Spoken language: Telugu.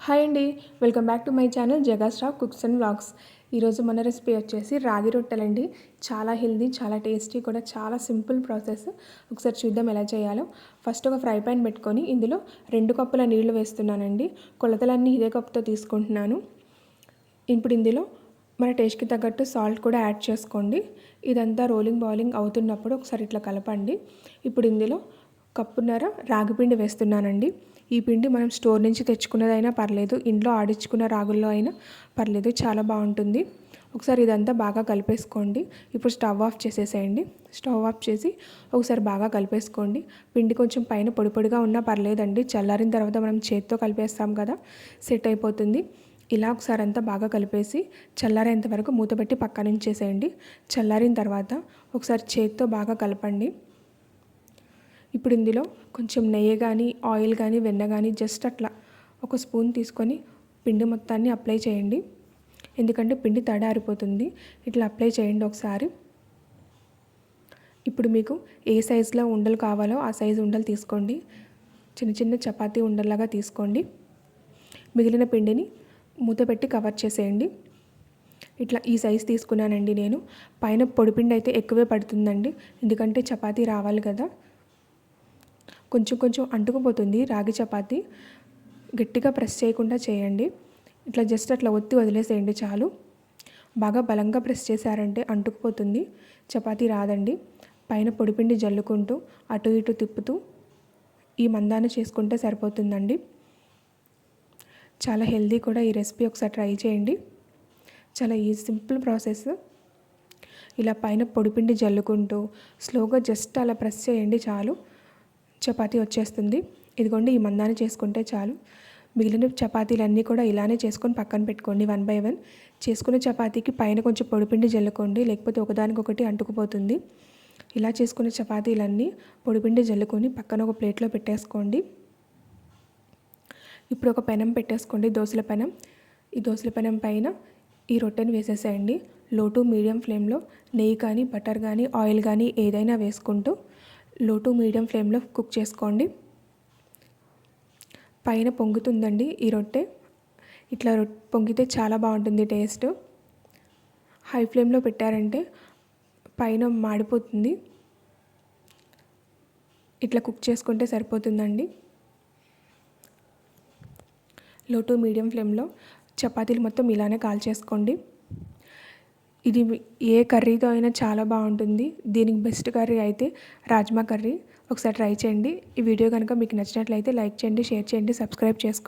హాయ్ అండి welcome back to my channel జగాస్ట్రా cooks and vlogs. ఈరోజు మన రెసిపీ వచ్చేసి రాగి రొట్టెలండి. చాలా హెల్దీ చాలా టేస్టీ కూడా చాలా సింపుల్ ప్రాసెస్. ఒకసారి చూద్దాం ఎలా చేయాలో. ఫస్ట్ ఒక ఫ్రై పాన్ పెట్టుకొని ఇందులో రెండు కప్పుల నీళ్ళు వేస్తున్నానండి. కొలతలన్నీ ఇదే కప్పుతో తీసుకుంటున్నాను. ఇప్పుడు ఇందులో మన టేస్ట్కి తగ్గట్టు సాల్ట్ కూడా యాడ్ చేసుకోండి. ఇదంతా రోలింగ్ బాయిలింగ్ అవుతున్నప్పుడు ఒకసారి ఇట్లా కలపండి. ఇప్పుడు ఇందులో కప్పున్నర రాగిపిండి వేస్తున్నానండి. ఈ పిండి మనం స్టోర్ నుంచి తెచ్చుకున్నదైనా పర్లేదు ఇంట్లో ఆడించుకున్న రాగుల్లో అయినా పర్లేదు చాలా బాగుంటుంది. ఒకసారి ఇదంతా బాగా కలిపేసుకోండి. ఇప్పుడు స్టవ్ ఆఫ్ చేసేసేయండి. స్టవ్ ఆఫ్ చేసి ఒకసారి బాగా కలిపేసుకోండి. పిండి కొంచెం పైన పొడి పొడిగా ఉన్నా పర్లేదండి. చల్లారిన తర్వాత మనం చేత్తో కలిపేస్తాం కదా సెట్ అయిపోతుంది. ఇలా ఒకసారి అంతా బాగా కలిపేసి చల్లారేంత వరకు మూతపెట్టి పెట్టి పక్కన చల్లారిన తర్వాత ఒకసారి చేత్తో బాగా కలపండి. ఇప్పుడు ఇందులో కొంచెం నెయ్యి కానీ ఆయిల్ కానీ వెన్న కానీ జస్ట్ అట్లా ఒక స్పూన్ తీసుకొని పిండి మొత్తాన్ని అప్లై చేయండి. ఎందుకంటే పిండి తడారిపోతుంది ఇట్లా అప్లై చేయండి ఒకసారి. ఇప్పుడు మీకు ఏ సైజులో ఉండలు కావాలో ఆ సైజు ఉండలు తీసుకోండి. చిన్న చిన్న చపాతీ ఉండలాగా తీసుకోండి. మిగిలిన పిండిని మూత పెట్టి కవర్ చేసేయండి. ఇట్లా ఈ సైజ్ తీసుకున్నానండి నేను. పైన పొడిపిండి అయితే ఎక్కువే పడుతుందండి. ఎందుకంటే చపాతీ రావాలి కదా. కొంచెం కొంచెం అంటుకుపోతుంది రాగి చపాతి. గట్టిగా ప్రెస్ చేయకుండా చేయండి. ఇట్లా జస్ట్ అట్లా ఒత్తి వదిలేసేయండి చాలు. బాగా బలంగా ప్రెస్ చేశారంటే అంటుకుపోతుంది. చపాతీ రాదండి. పైన పొడిపిండి జల్లుకుంటూ అటు ఇటు తిప్పుతూ ఈ మందాన్ని చేసుకుంటే సరిపోతుందండి. చాలా హెల్దీ కూడా ఈ రెసిపీ ఒకసారి ట్రై చేయండి. చాలా ఈ సింపుల్ ప్రాసెస్. ఇలా పైన పొడిపిండి జల్లుకుంటూ స్లోగా జస్ట్ అలా ప్రెస్ చేయండి చాలు. చపాతీ వచ్చేస్తుంది. ఇదిగోండి ఈ మందాన్ని చేసుకుంటే చాలు. మిగిలిన చపాతీలన్నీ కూడా ఇలానే చేసుకొని పక్కన పెట్టుకోండి వన్ బై వన్. చేసుకున్న చపాతీకి పైన కొంచెం పొడిపిండి జల్లుకోండి లేకపోతే ఒకదానికొకటి అంటుకుపోతుంది. ఇలా చేసుకున్న చపాతీలన్నీ పొడిపిండి జల్లుకొని పక్కన ఒక ప్లేట్లో పెట్టేసుకోండి. ఇప్పుడు ఒక పెనం పెట్టేసుకోండి దోశల పెనం. ఈ దోశల పెనం పైన ఈ రొట్టెని వేసేసేయండి. లో టు మీడియం ఫ్లేమ్లో నెయ్యి కానీ బటర్ కానీ ఆయిల్ కానీ ఏదైనా వేసుకుంటూ లో టు మీడియం ఫ్లేమ్లో కుక్ చేసుకోండి. పైన పొంగుతుందండి ఈ రొట్టె. ఇట్లా పొంగితే చాలా బాగుంటుంది టేస్ట్. హై ఫ్లేమ్లో పెట్టారంటే పైన మాడిపోతుంది. ఇట్లా కుక్ చేసుకుంటే సరిపోతుందండి. లో టు మీడియం ఫ్లేమ్లో చపాతీలు మొత్తం ఇలానే కాల్ చేసుకోండి ఇది ఏ కర్రీతో అయినా చాలా బాగుంటుంది. దీనికి బెస్ట్ కర్రీ అయితే రాజ్మా కర్రీ. ఒకసారి ట్రై చేయండి. ఈ వీడియో కనుక మీకు నచ్చినట్లయితే లైక్ చేయండి షేర్ చేయండి సబ్స్క్రైబ్ చేసుకోండి.